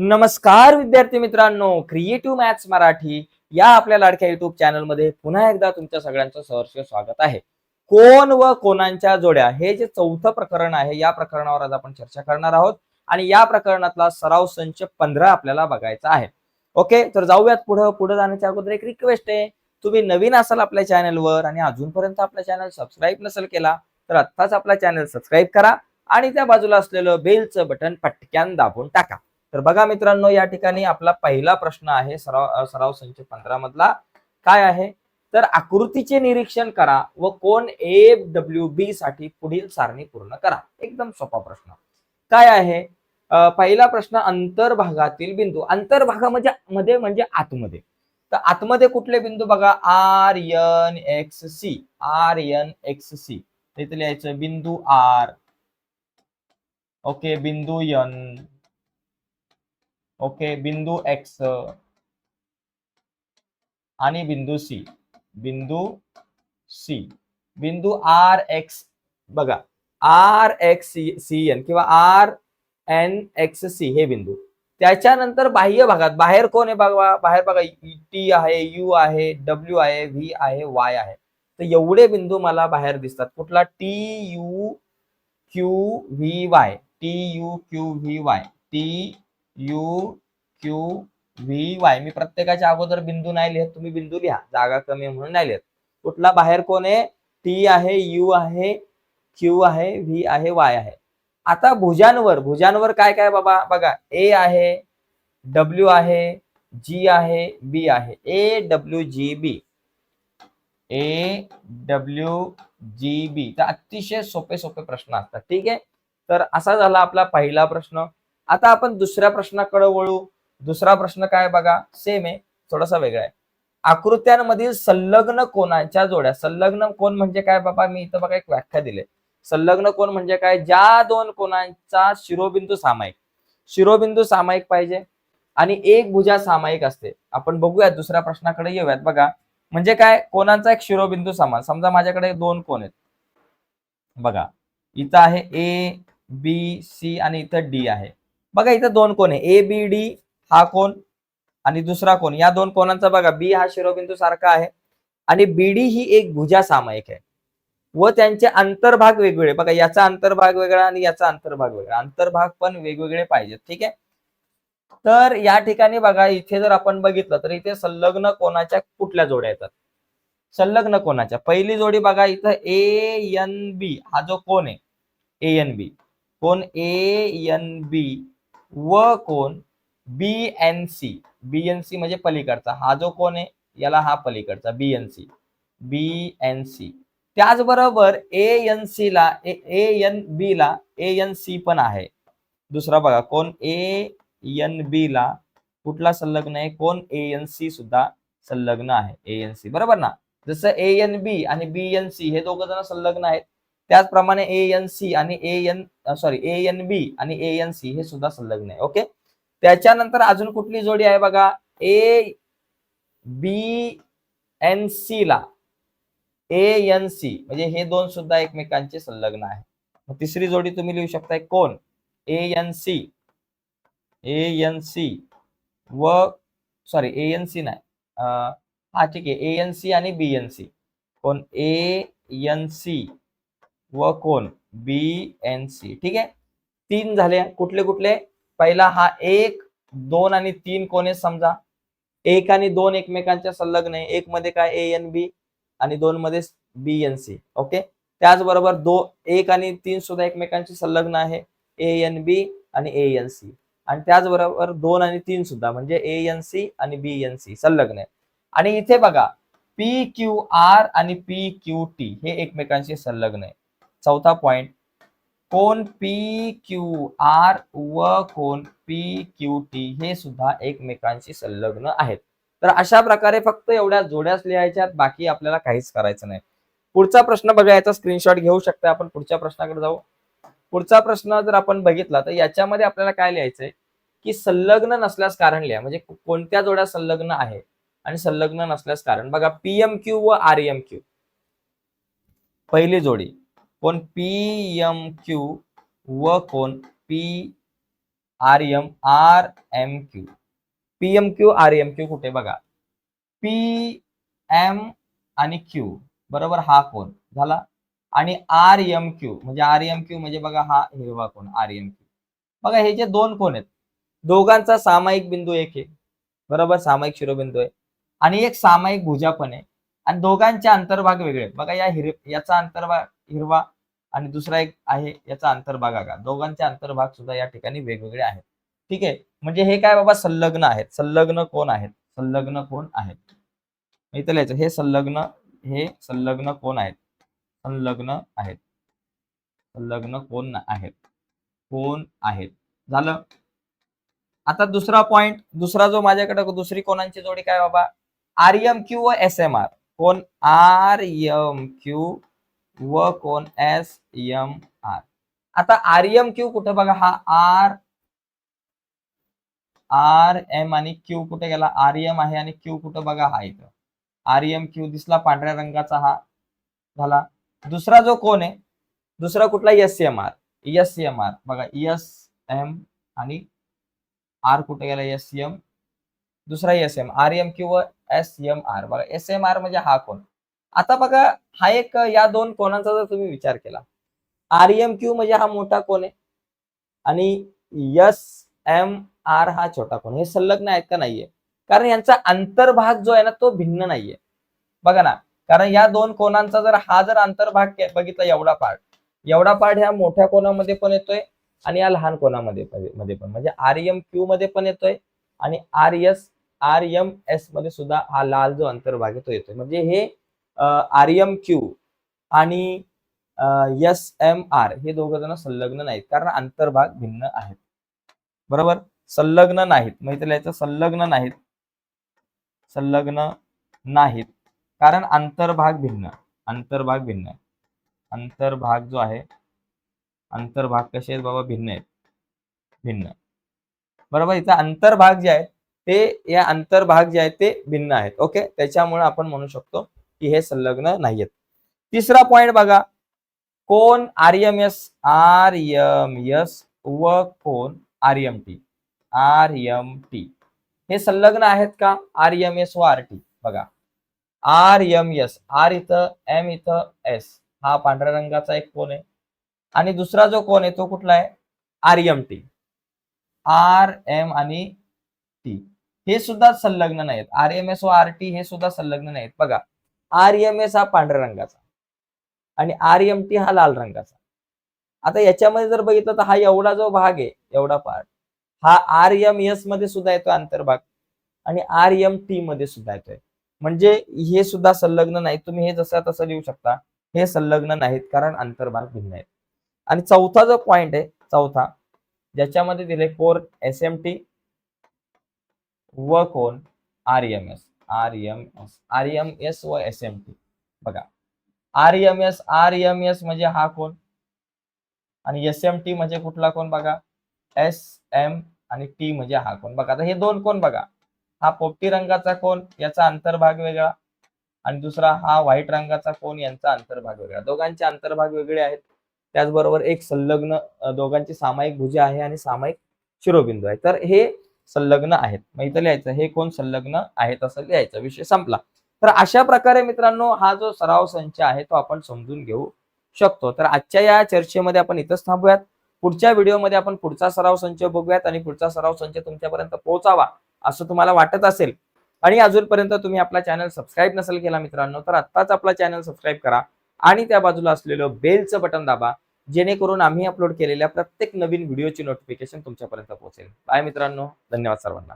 नमस्कार विद्यार्थी मित्रांनो क्रिएटिव्ह मॅथ्स मराठी या आपल्या लाडक्या युट्यूब चॅनलमध्ये पुन्हा एकदा तुमच्या सगळ्यांचं सहर्ष स्वागत आहे. कोण व कोणांच्या जोड्या? हे जे चौथं प्रकरण आहे या प्रकरणावर आज आपण चर्चा करणार आहोत आणि या प्रकरणातला सराव संच पंधरा आपल्याला बघायचा आहे. ओके तर जाऊयात पुढं. पुढे जाण्याच्या अगोदर एक रिक्वेस्ट आहे. तुम्ही नवीन असाल आपल्या चॅनलवर आणि अजूनपर्यंत आपला चॅनल सबस्क्राईब नसेल केला तर आत्ताच आपला चॅनल सबस्क्राईब करा आणि त्या बाजूला असलेलं बेलचं बटन पटक्यान दाबून टाका. तर बघा मित्रांनो या ठिकाणी आपला पहिला प्रश्न आहे सराव सराव संच पंधरा मधला. काय आहे? तर आकृतीचे निरीक्षण करा व कोण ए डब्ल्यू बी साठी पुढील सारणी पूर्ण करा. एकदम सोपा प्रश्न. काय आहे? पहिला प्रश्न अंतर्भागातील बिंदू. अंतर्भागा म्हणजे मध्ये म्हणजे आतमध्ये. तर आतमध्ये कुठले बिंदू बघा? R N X C R N X C तिथे लिहायचं बिंदू आर ओके बिंदू एन ओके बिंदू एक्स आणि बिंदू सी बिंदू सी बिंदू आर एक्स बघा. आर एक्स सी एन किंवा आर एन एक्स सी हे बिंदू. त्याच्यानंतर बाह्य भागात बाहेर कोण आहे बघा? बाहेर बघा e, टी आहे यू आहे डब्ल्यू आहे व्ही आहे वाय आहे. तर एवढे बिंदू मला बाहेर दिसतात. कुठला? T U Q V Y T U Q V Y T U Q V Y मी प्रत्येकाच्या अगोदर बिंदू नाही लिहित तुम्ही बिंदू लिहा. जागा कमी म्हणून नाही लिहित. कुठला बाहेर कोण आहे? टी आहे यू आहे क्यू आहे व्ही आहे वाय आहे. आता भुजांवर भुजांवर काय काय बाबा? बघा ए आहे डब्ल्यू आहे जी आहे बी आहे. A W G B A W G B तर अतिशय सोपे सोपे प्रश्न असतात. ठीक आहे? तर असा झाला आपला पहिला प्रश्न. आता आपण दुसऱ्या प्रश्नाकडे वळू. दुसरा प्रश्न काय बघा? सेम आहे. थोडासा वेगळा आहे. आकृत्यांमधील संलग्न कोणाच्या जोड्या? संलग्न कोण म्हणजे काय बाबा? मी इथं बघा एक व्याख्या दिले. संलग्न कोण म्हणजे काय? ज्या दोन कोणांचा शिरोबिंदू सामायिक. शिरोबिंदू सामायिक पाहिजे. आणि एक भुजा सामायिक असते. आपण बघूयात दुसऱ्या प्रश्नाकडे येऊयात बघा. म्हणजे काय? कोणाचा एक शिरोबिंदू समान. समजा माझ्याकडे दोन कोण आहेत. बघा. इथं आहे ए बी सी आणि इथं डी आहे. बघा इथं दोन कोण आहे. ए बी डी हा कोण आणि दुसरा कोण या दोन कोणांचा बघा बी हा शिरोबिंदू सारखा आहे आणि बीडी ही एक भुजा सामायिक आहे. व त्यांचे अंतर्भाग वेगवेगळे. बघा याचा अंतर्भाग वेगळा आणि याचा अंतर्भाग वेगळा. अंतर्भाग पण वेगवेगळे पाहिजेत ठीक आहे? तर या ठिकाणी बघा इथे जर आपण बघितलं तर इथे संलग्न कोणाच्या कुठल्या जोड्या येतात? संलग्न कोणाच्या पहिली जोडी बघा इथं ए एन बी हा जो कोण आहे ए एन बी कोण ए एन बी व कोण? B N C B N C म्हणजे पलीकडचा. हा जो कोण आहे याला हा पलीकडचा. B N C B N C त्याचबरोबर ए एन सी ला ए एन बी ला ए एन सी पण आहे. दुसरा बघा कोण? ए एन बी ला कुठला संलग्न आहे? कोण? ए एन सी सुद्धा संलग्न आहे. ए एन सी बरोबर ना? जसं ए एन बी आणि बी एन सी हे दोघ जण संलग्न आहेत त्याचप्रमाणे ए एन सी आणि A N sorry A N B आणि ए एन सी हे सुद्धा संलग्न आहे ओके त्याच्यानंतर अजून कुठली जोडी आहे बघा? ए बी एन सी ला. ए एन सी म्हणजे हे दोन सुद्धा एकमेकांचे संलग्न आहे. मग तिसरी जोडी तुम्ही लिहू शकताय कोण? A N C A N C व सॉरी ए एन सी नाही. हा ठीक आहे. ए एन सी आणि बी एन सी कोण? ए एन सी व कोण? B N C. ठीक आहे? तीन झाले. कुठले कुठले? पहिला हा एक दोन आणि तीन कोण आहे समजा? एक आणि दोन एकमेकांच्या संलग्न आहे. एक मध्ये काय? ए एन बी आणि दोन मध्ये बी एन सी. ओके? त्याचबरोबर दो एक आणि तीन सुद्धा एकमेकांची संलग्न आहे. ए एन बी आणि ए एन सी. आणि त्याचबरोबर दोन आणि तीन सुद्धा म्हणजे ए एन सी आणि बी एन सी संलग्न आहे. आणि इथे बघा पी क्यू आर आणि पी क्यू टी हे एकमेकांशी संलग्न आहे. चौथा पॉइंट कोण पी क्यू आर व कोण पी क्यू टी हे सुद्धा एकमेकांशी संलग्न आहेत. तर अशा प्रकारे फक्त एवढ्या जोड्याच लिहायच्यात बाकी आपल्याला काहीच करायचं नाही. पुढचा प्रश्न बघायचा स्क्रीनशॉट घेऊ शकता आपण पुढच्या प्रश्नाकडे जाऊ. पुढचा प्रश्न जर आपण बघितला तर याच्यामध्ये आपल्याला काय लिहायचंय? की संलग्न नसल्यास कारण लिहा. म्हणजे कोणत्या जोड्या संलग्न आहे आणि संलग्न नसल्यास कारण. बघा पीएम क्यू व आर एम क्यू पहिली जोडी. कोण पी एम क्यू व कोण P R M R M Q. P M Q R M Q कुठे बघा. पी एम आणि क्यू बरोबर हा कोण? झाला. आणि आर एम क्यू म्हणजे आर एम क्यू म्हणजे बघा हा हिरवा कोण आर एम क्यू. बघा हे जे दोन कोण आहेत दोघांचा सामायिक बिंदू एक आहे. बरोबर सामायिक शिरोबिंदू आहे. आणि एक सामायिक भुजा पण आहे. आणि दोघांचे अंतर्भाग वेगळे आहेत. बघा या हिर याचा अंतर्भाग हिरवा आणि दुसरा एक आहे याचा अंतर्भाग आगा. दोघांचे अंतर्भाग सुद्धा या ठिकाणी वेगवेगळे आहेत. ठीक आहे? म्हणजे हे काय बाबा? संलग्न आहेत. संलग्न कोण आहेत? संलग्न कोण आहेत? इथं लिहायचं हे संलग्न हे संलग्न कोण आहेत? संलग्न आहेत. संलग्न कोण आहेत? कोण आहेत? झालं? आता दुसरा पॉइंट दुसरा जो माझ्याकडे दुसरी कोणांची जोडी काय बाबा? आर एम क्यू व एस एम आर. कोण? आर एम क्यू व कोण एस एम आर. आता आर एम क्यू कुठे बघा हा आर आर एम आणि क्यू कुठे गेला? आर एम आहे आणि क्यू कुठे बघा हा इथं. आर एम क्यू दिसला पांढऱ्या रंगाचा हा झाला. दुसरा जो कोण आहे दुसरा कुठला? S M R. S M R. बघा एस एम आणि आर कुठे गेला? एस एम दुसरा S M R M Q व एस एम आर. बघा एस एम आर म्हणजे हा कोण आता बघा हा एक या दोन कोणाचा जर तुम्ही विचार केला आर एम क्यू म्हणजे हा मोठा कोण आहे? आणि यस एम आर हा छोटा कोण हे संलग्न आहेत का नाहीये? कारण यांचा अंतर्भाग जो आहे ना तो भिन्न नाहीये. बघा ना कारण या दोन कोणांचा जर हा जर अंतर्भाग बघितला एवढा पार्ट एवढा पार्ट ह्या मोठ्या कोणामध्ये पण येतोय आणि या लहान कोणामध्ये मध्ये मध्ये पण. म्हणजे आर एम क्यू मध्ये पण येतोय आणि आर एस आर एम एसमध्ये सुद्धा हा लाल जो अंतर्भाग आहे तो येतोय. म्हणजे हे आर एम क्यू आणि एस एम आर हे दोघं जण संलग्न नाहीत कारण अंतर्भाग भिन्न आहेत. बरोबर? संलग्न नाहीत. माहिती याचं संलग्न नाहीत. संलग्न नाहीत. कारण अंतर्भाग भिन्न. अंतर्भाग भिन्न अंतर्भाग जो आहे अंतर्भाग कसे आहेत बाबा? भिन्न आहेत. भिन्न. बरोबर? इथं अंतर्भाग जे आहेत ते या अंतर्भाग जे आहेत ते भिन्न आहेत. ओके? त्याच्यामुळे आपण म्हणू शकतो की हे संलग्न नाहीयेत. तिसरा पॉइंट बघा. कोण R M S R M S व कोण R M T? R M T. हे संलग्न आहेत का? आर एम एस व आर टी. बघा. आर एम एस आर इथं एम इथं एस. हा पांढऱ्या रंगाचा एक कोण आहे. आणि दुसरा जो कोण आहे तो कुठला आहे? R M T. R M आणि टी. हे सुद्धा संलग्न नाहीत आर एम एस व आर टी हे सुद्धा संलग्न नाहीत बघा. आर एम एस हा पांढऱ्या रंगाचा. आणि आर एम टी हा लाल रंगाचा. आता याच्यामध्ये जर बघितलं तर हा एवढा जो भाग आहे एवढा पार्ट हा आर एम एसमध्ये सुद्धा येतो अंतर्भाग आणि आर एम टी मध्ये सुद्धा येतोय. म्हणजे हे सुद्धा संलग्न नाही तुम्ही हे जसं तसं लिहू शकता. हे संलग्न नाहीत कारण अंतर्भाग भिन्न आहेत. आणि चौथा जो पॉइंट आहे चौथा ज्याच्यामध्ये दिले कोर एस एम टी व कोण? R M S. R M S R M S व एस एम टी. बघा R M S R M S म्हणजे हा कोण? आणि एस एम टी म्हणजे कुठला कोण बघा? एस एम आणि टी म्हणजे हा कोण? बघा आता हे दोन कोण बघा? हा पोपटी रंगाचा कोण? याचा अंतर्भाग वेगळा. आणि दुसरा हा व्हाईट रंगाचा कोण? यांचा अंतर्भाग वेगळा. दोघांचे अंतर्भाग वेगळे आहेत. त्याचबरोबर एक संलग्न दोघांची सामायिक भुजा आहे आणि सामायिक शिरोबिंदू आहे. तर हे संलग्न आहेत. मग इथं लिहायचं हे कोण संलग्न आहेत? असं लिहायचं. विषय संपला. तर अशा प्रकारे मित्रांनो हा जो सराव संच आहे तो आपण समजून घेऊ शकतो. तर आजच्या या चर्चेमध्ये आपण इथंच थांबूयात. पुढच्या व्हिडिओमध्ये आपण पुढचा सराव संच बघूयात आणि पुढचा सराव संच तुमच्यापर्यंत पोहोचावा असं तुम्हाला वाटत असेल. आणि अजूनपर्यंत तुम्ही आपला चॅनल सबस्क्राईब नसेल केला मित्रांनो तर आत्ताच आपला चॅनल सबस्क्राईब करा आणि त्या बाजूला असलेलं बेलचं बटन दाबा. जेणेकरून आम्ही अपलोड केलेल्या प्रत्येक नवीन व्हिडिओची नोटिफिकेशन तुमच्यापर्यंत पोहोचेल. बाय मित्रांनो धन्यवाद सर्वांना.